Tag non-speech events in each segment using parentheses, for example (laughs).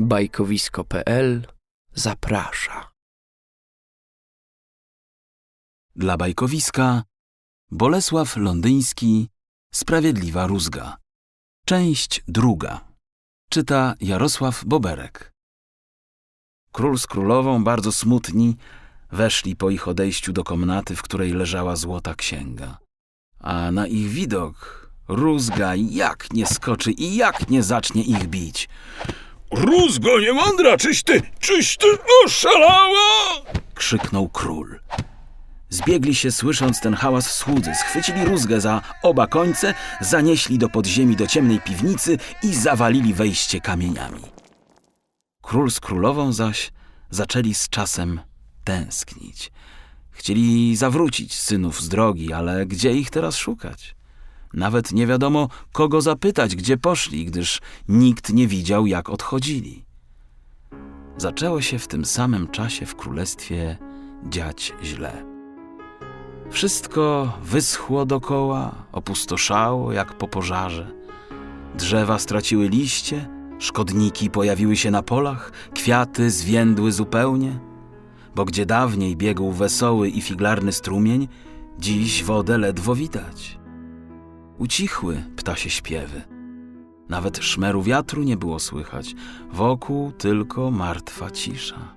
Bajkowisko.pl zaprasza. Dla bajkowiska Bolesław Londyński Sprawiedliwa Rózga Część druga Czyta Jarosław Boberek Król z królową, bardzo smutni, weszli po ich odejściu do komnaty, w której leżała złota księga. A na ich widok Rózga jak nie skoczy i jak nie zacznie ich bić. Rózgo niemądra, czyś ty, czyś ty oszalała? krzyknął król. Zbiegli się, słysząc ten hałas słudzy, schwycili rózgę za oba końce, zanieśli do podziemi do ciemnej piwnicy i zawalili wejście kamieniami. Król z królową zaś zaczęli z czasem tęsknić. Chcieli zawrócić synów z drogi, ale gdzie ich teraz szukać? Nawet nie wiadomo, kogo zapytać, gdzie poszli, gdyż nikt nie widział, jak odchodzili. Zaczęło się w tym samym czasie w królestwie dziać źle. Wszystko wyschło dokoła, opustoszało jak po pożarze. Drzewa straciły liście, szkodniki pojawiły się na polach, kwiaty zwiędły zupełnie, bo gdzie dawniej biegł wesoły i figlarny strumień, dziś wodę ledwo widać. Ucichły ptasie śpiewy. Nawet szmeru wiatru nie było słychać, wokół tylko martwa cisza.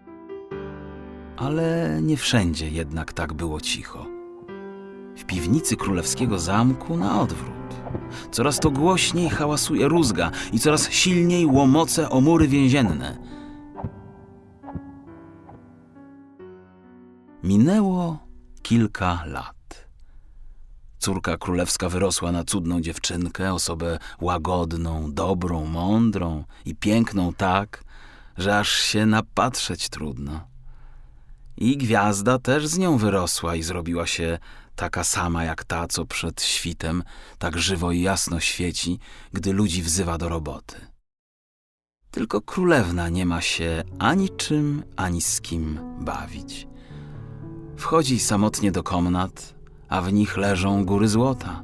Ale nie wszędzie jednak tak było cicho. W piwnicy królewskiego zamku na odwrót. Coraz to głośniej hałasuje rózga i coraz silniej łomoce o mury więzienne. Minęło kilka lat. Córka królewska wyrosła na cudną dziewczynkę, osobę łagodną, dobrą, mądrą i piękną tak, że aż się napatrzeć trudno. I gwiazda też z nią wyrosła i zrobiła się taka sama jak ta, co przed świtem tak żywo i jasno świeci, gdy ludzi wzywa do roboty. Tylko królewna nie ma się ani czym, ani z kim bawić. Wchodzi samotnie do komnat, a w nich leżą góry złota.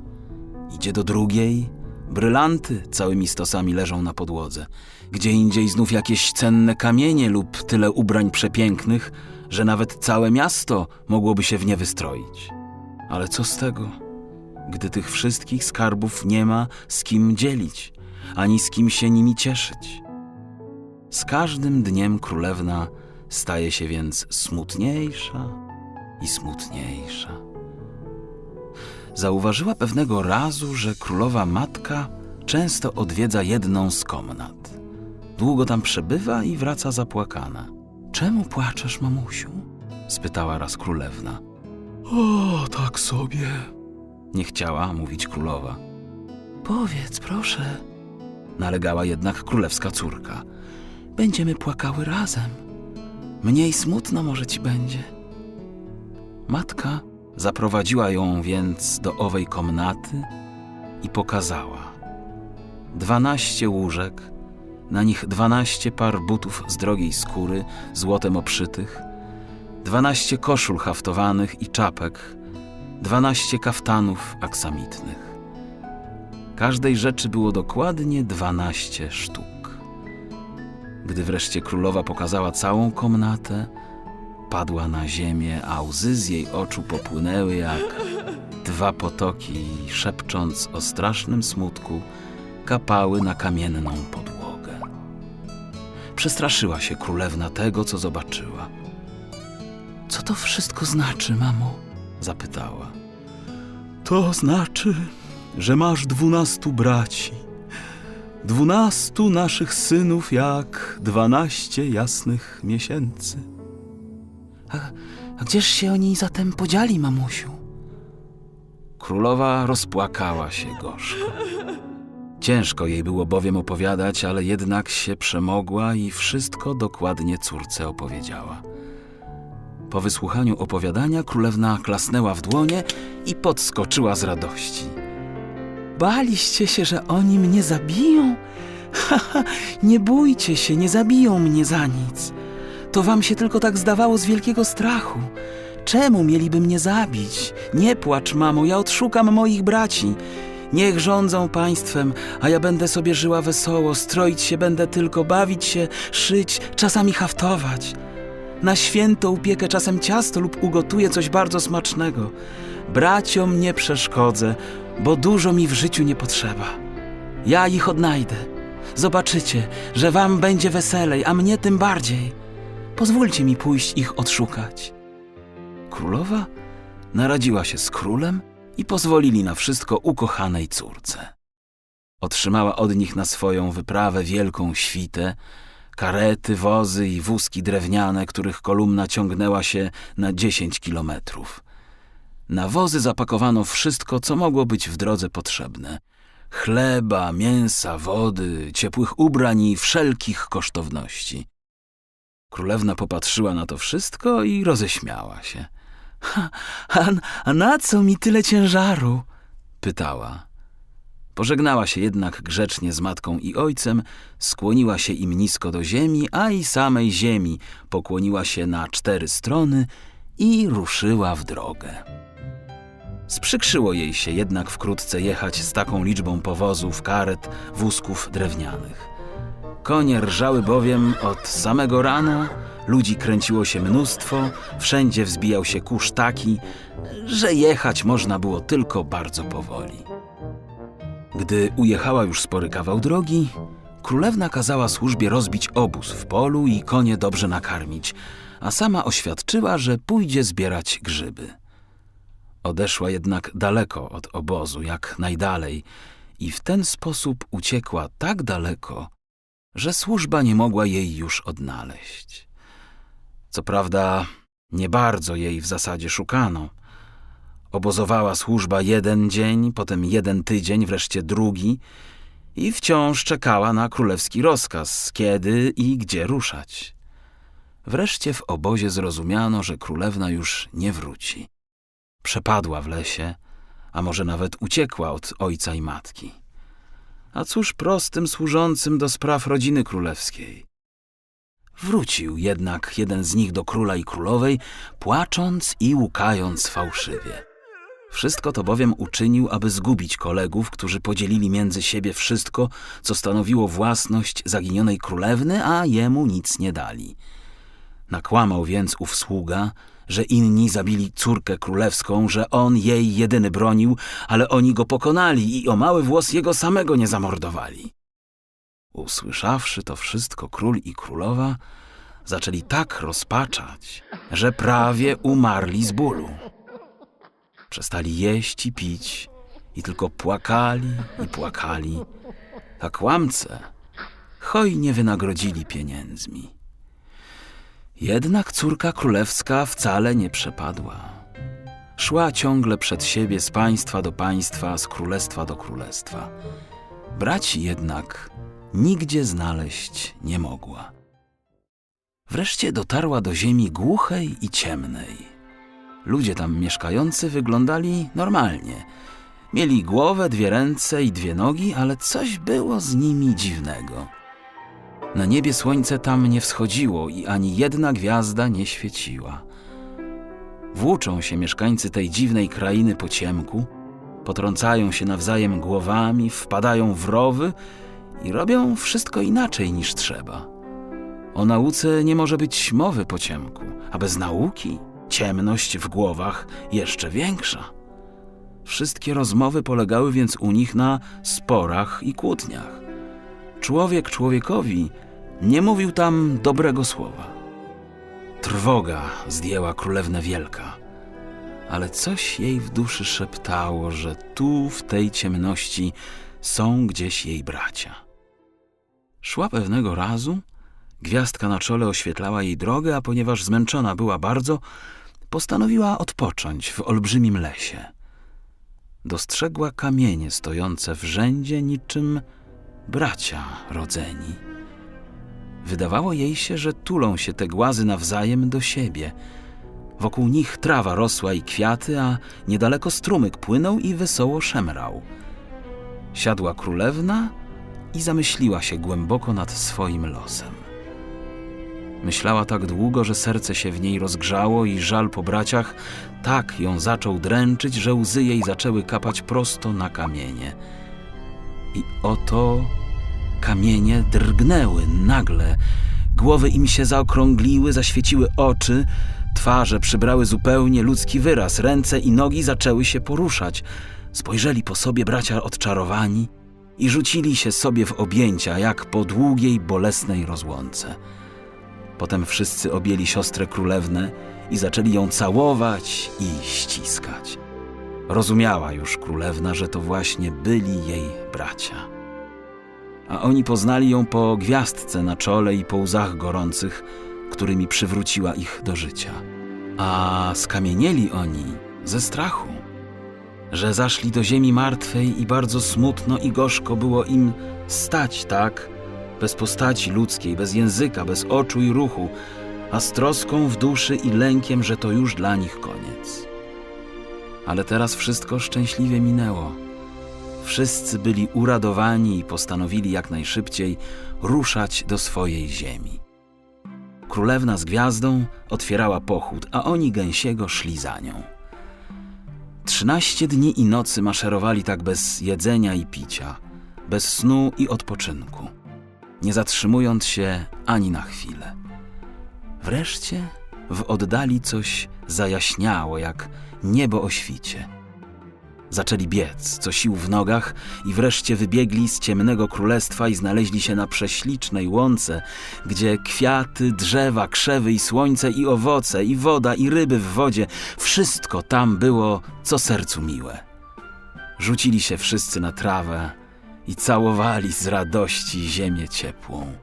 Idzie do drugiej, brylanty całymi stosami leżą na podłodze. Gdzie indziej znów jakieś cenne kamienie lub tyle ubrań przepięknych, że nawet całe miasto mogłoby się w nie wystroić. Ale co z tego, gdy tych wszystkich skarbów nie ma z kim dzielić, ani z kim się nimi cieszyć? Z każdym dniem królewna staje się więc smutniejsza i smutniejsza. Zauważyła pewnego razu, że królowa matka często odwiedza jedną z komnat. Długo tam przebywa i wraca zapłakana. Czemu płaczesz, mamusiu? spytała raz królewna. O, tak sobie. Nie chciała mówić królowa. Powiedz, proszę, Nalegała jednak królewska córka. będziemy płakały razem. Mniej smutno może ci będzie. Matka zaprowadziła ją więc do owej komnaty i pokazała. Dwanaście łóżek, na nich dwanaście par butów z drogiej skóry, złotem obszytych, dwanaście koszul haftowanych i czapek, dwanaście kaftanów aksamitnych. Każdej rzeczy było dokładnie dwanaście sztuk. Gdy wreszcie królowa pokazała całą komnatę, padła na ziemię, a łzy z jej oczu popłynęły jak dwa potoki szepcząc o strasznym smutku, kapały na kamienną podłogę. Przestraszyła się królewna tego, co zobaczyła. Co to wszystko znaczy, mamo? Zapytała. To znaczy, że masz dwunastu braci. Dwunastu naszych synów jak dwanaście jasnych miesięcy. A, a gdzież się oni zatem podzieli, mamusiu? Królowa rozpłakała się gorzko. Ciężko jej było bowiem opowiadać, ale jednak się przemogła i wszystko dokładnie córce opowiedziała. Po wysłuchaniu opowiadania królewna klasnęła w dłonie i podskoczyła z radości. Baliście się, że oni mnie zabiją? (laughs) Haha, nie bójcie się, nie zabiją mnie za nic. To wam się tylko tak zdawało z wielkiego strachu. Czemu mieliby mnie zabić? Nie płacz, mamo, ja odszukam moich braci. Niech rządzą państwem, a ja będę sobie żyła wesoło, stroić się będę tylko, bawić się, szyć, czasami haftować. Na święto upiekę czasem ciasto lub ugotuję coś bardzo smacznego. Braciom nie przeszkodzę, bo dużo mi w życiu nie potrzeba. Ja ich odnajdę. Zobaczycie, że wam będzie weselej, a mnie tym bardziej. Pozwólcie mi pójść ich odszukać. Królowa naradziła się z królem i pozwolili na wszystko ukochanej córce. Otrzymała od nich na swoją wyprawę wielką świtę, karety, wozy i wózki drewniane, których kolumna ciągnęła się na dziesięć kilometrów. Na wozy zapakowano wszystko, co mogło być w drodze potrzebne. Chleba, mięsa, wody, ciepłych ubrań i wszelkich kosztowności. Królewna popatrzyła na to wszystko i roześmiała się. (laughs) A, a na co mi tyle ciężaru? pytała. Pożegnała się jednak grzecznie z matką i ojcem, skłoniła się im nisko do ziemi, a i samej ziemi pokłoniła się na cztery strony i ruszyła w drogę. Sprzykrzyło jej się jednak wkrótce jechać z taką liczbą powozów, karet, wózków drewnianych. Konie rżały bowiem od samego rana, ludzi kręciło się mnóstwo, wszędzie wzbijał się kurz taki, że jechać można było tylko bardzo powoli. Gdy ujechała już spory kawał drogi, królewna kazała służbie rozbić obóz w polu i konie dobrze nakarmić, a sama oświadczyła, że pójdzie zbierać grzyby. Odeszła jednak daleko od obozu, jak najdalej, i w ten sposób uciekła tak daleko, że służba nie mogła jej już odnaleźć. Co prawda, nie bardzo jej w zasadzie szukano. Obozowała służba jeden dzień, potem jeden tydzień, wreszcie drugi i wciąż czekała na królewski rozkaz, kiedy i gdzie ruszać. Wreszcie w obozie zrozumiano, że królewna już nie wróci. Przepadła w lesie, a może nawet uciekła od ojca i matki. A cóż prostym służącym do spraw rodziny królewskiej? Wrócił jednak jeden z nich do króla i królowej, płacząc i łukając fałszywie. Wszystko to bowiem uczynił, aby zgubić kolegów, którzy podzielili między siebie wszystko, co stanowiło własność zaginionej królewny, a jemu nic nie dali. Nakłamał więc ów sługa, że inni zabili córkę królewską, że on jej jedyny bronił, ale oni go pokonali i o mały włos jego samego nie zamordowali. Usłyszawszy to wszystko król i królowa, zaczęli tak rozpaczać, że prawie umarli z bólu. Przestali jeść i pić i tylko płakali i płakali, a kłamce hojnie wynagrodzili pieniędzmi. Jednak córka królewska wcale nie przepadła. Szła ciągle przed siebie z państwa do państwa, z królestwa do królestwa. Braci jednak nigdzie znaleźć nie mogła. Wreszcie dotarła do ziemi głuchej i ciemnej. Ludzie tam mieszkający wyglądali normalnie. Mieli głowę, dwie ręce i dwie nogi, ale coś było z nimi dziwnego. Na niebie słońce tam nie wschodziło i ani jedna gwiazda nie świeciła. Włóczą się mieszkańcy tej dziwnej krainy po ciemku, potrącają się nawzajem głowami, wpadają w rowy i robią wszystko inaczej niż trzeba. O nauce nie może być mowy po ciemku, a bez nauki ciemność w głowach jeszcze większa. Wszystkie rozmowy polegały więc u nich na sporach i kłótniach. Człowiek człowiekowi nie mówił tam dobrego słowa. Trwoga zdjęła królewnę wielka, ale coś jej w duszy szeptało, że tu w tej ciemności są gdzieś jej bracia. Szła pewnego razu, gwiazdka na czole oświetlała jej drogę, a ponieważ zmęczona była bardzo, postanowiła odpocząć w olbrzymim lesie. Dostrzegła kamienie stojące w rzędzie niczym bracia rodzeni. Wydawało jej się, że tulą się te głazy nawzajem do siebie. Wokół nich trawa rosła i kwiaty, a niedaleko strumyk płynął i wesoło szemrał. Siadła królewna i zamyśliła się głęboko nad swoim losem. Myślała tak długo, że serce się w niej rozgrzało i żal po braciach tak ją zaczął dręczyć, że łzy jej zaczęły kapać prosto na kamienie. I oto kamienie drgnęły nagle. Głowy im się zaokrągliły, zaświeciły oczy, twarze przybrały zupełnie ludzki wyraz, ręce i nogi zaczęły się poruszać. Spojrzeli po sobie bracia odczarowani i rzucili się sobie w objęcia, jak po długiej, bolesnej rozłące. Potem wszyscy objęli siostrę królewnę i zaczęli ją całować i ściskać. Rozumiała już królewna, że to właśnie byli jej bracia. A oni poznali ją po gwiazdce na czole i po łzach gorących, którymi przywróciła ich do życia. A skamienieli oni ze strachu, że zaszli do ziemi martwej i bardzo smutno i gorzko było im stać tak, bez postaci ludzkiej, bez języka, bez oczu i ruchu, a z troską w duszy i lękiem, że to już dla nich koniec. Ale teraz wszystko szczęśliwie minęło. Wszyscy byli uradowani i postanowili jak najszybciej ruszać do swojej ziemi. Królewna z gwiazdą otwierała pochód, a oni gęsiego szli za nią. Trzynaście dni i nocy maszerowali tak bez jedzenia i picia, bez snu i odpoczynku, nie zatrzymując się ani na chwilę. Wreszcie w oddali coś zajaśniało, jak niebo o świcie. Zaczęli biec, co sił w nogach, i wreszcie wybiegli z ciemnego królestwa i znaleźli się na prześlicznej łące, gdzie kwiaty, drzewa, krzewy i słońce i owoce, i woda, i ryby w wodzie wszystko tam było, co sercu miłe. Rzucili się wszyscy na trawę i całowali z radości ziemię ciepłą.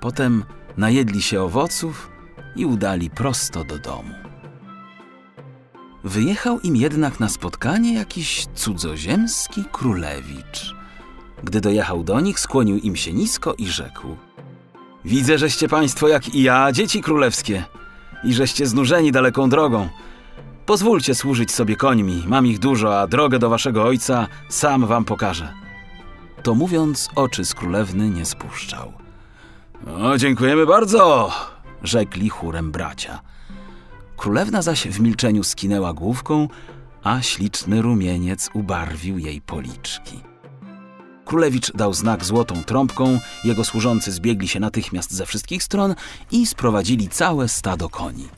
Potem najedli się owoców i udali prosto do domu. Wyjechał im jednak na spotkanie jakiś cudzoziemski królewicz. Gdy dojechał do nich, skłonił im się nisko i rzekł: Widzę, żeście państwo jak i ja, dzieci królewskie, i żeście znużeni daleką drogą. Pozwólcie służyć sobie końmi, mam ich dużo, a drogę do waszego ojca sam wam pokażę. To mówiąc, oczy z królewny nie spuszczał. O, dziękujemy bardzo, rzekli chórem bracia. Królewna zaś w milczeniu skinęła główką, a śliczny rumieniec ubarwił jej policzki. Królewicz dał znak złotą trąbką, jego służący zbiegli się natychmiast ze wszystkich stron i sprowadzili całe stado koni.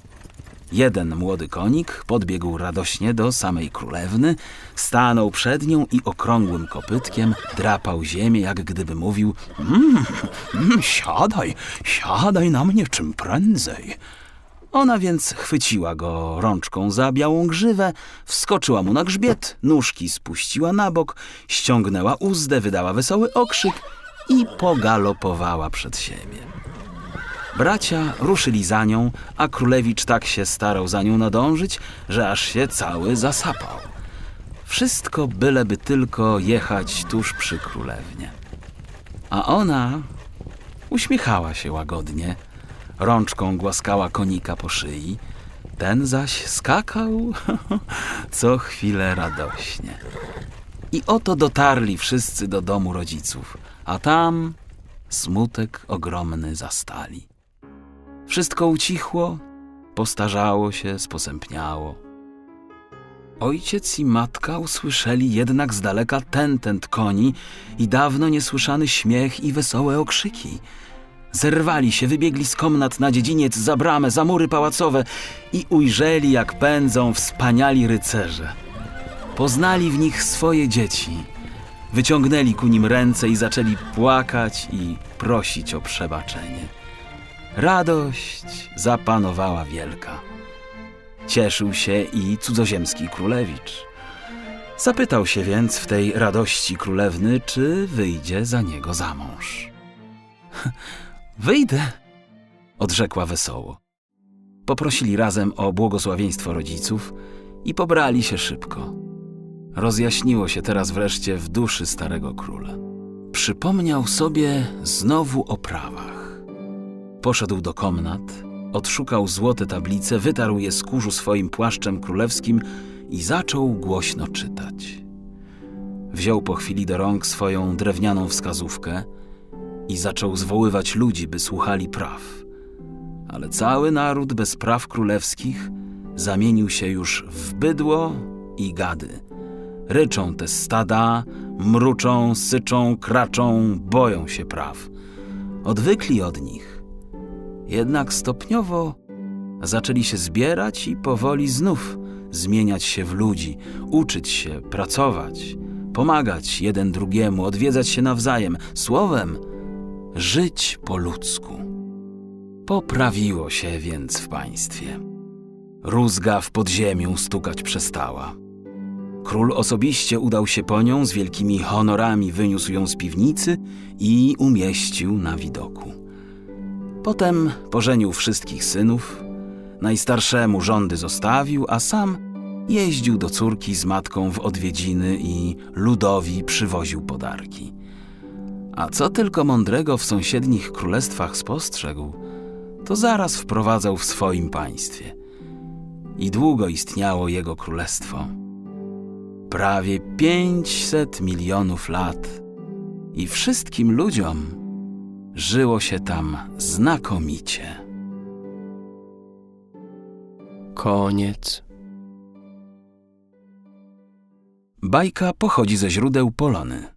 Jeden młody konik podbiegł radośnie do samej królewny, stanął przed nią i okrągłym kopytkiem drapał ziemię, jak gdyby mówił: mm, mm, Siadaj, siadaj na mnie czym prędzej. Ona więc chwyciła go rączką za białą grzywę, wskoczyła mu na grzbiet, nóżki spuściła na bok, ściągnęła uzdę, wydała wesoły okrzyk i pogalopowała przed siebie. Bracia ruszyli za nią, a królewicz tak się starał za nią nadążyć, że aż się cały zasapał. Wszystko byleby tylko jechać tuż przy królewnie. A ona uśmiechała się łagodnie, rączką głaskała konika po szyi, ten zaś skakał (laughs) co chwilę radośnie. I oto dotarli wszyscy do domu rodziców, a tam smutek ogromny zastali. Wszystko ucichło, postarzało się, sposępniało. Ojciec i matka usłyszeli jednak z daleka tentent koni i dawno niesłyszany śmiech i wesołe okrzyki. Zerwali się, wybiegli z komnat na dziedziniec, za bramę, za mury pałacowe i ujrzeli, jak pędzą wspaniali rycerze. Poznali w nich swoje dzieci. Wyciągnęli ku nim ręce i zaczęli płakać i prosić o przebaczenie. Radość zapanowała wielka. Cieszył się i cudzoziemski królewicz. Zapytał się więc w tej radości królewny, czy wyjdzie za niego za mąż. (laughs) Wyjdę, odrzekła wesoło. Poprosili razem o błogosławieństwo rodziców i pobrali się szybko. Rozjaśniło się teraz wreszcie w duszy starego króla. Przypomniał sobie znowu o prawach. Poszedł do komnat, odszukał złote tablice, wytarł je z kurzu swoim płaszczem królewskim i zaczął głośno czytać. Wziął po chwili do rąk swoją drewnianą wskazówkę i zaczął zwoływać ludzi, by słuchali praw. Ale cały naród bez praw królewskich zamienił się już w bydło i gady. Ryczą te stada, mruczą, syczą, kraczą, boją się praw. Odwykli od nich. Jednak stopniowo zaczęli się zbierać i powoli znów zmieniać się w ludzi, uczyć się, pracować, pomagać jeden drugiemu, odwiedzać się nawzajem, słowem, żyć po ludzku. Poprawiło się więc w państwie. Rózga w podziemiu stukać przestała. Król osobiście udał się po nią, z wielkimi honorami wyniósł ją z piwnicy i umieścił na widoku. Potem pożenił wszystkich synów, najstarszemu rządy zostawił, a sam jeździł do córki z matką w odwiedziny i ludowi przywoził podarki. A co tylko mądrego w sąsiednich królestwach spostrzegł, to zaraz wprowadzał w swoim państwie. I długo istniało jego królestwo. Prawie 500 milionów lat. I wszystkim ludziom żyło się tam znakomicie. Koniec. Bajka pochodzi ze źródeł Polony.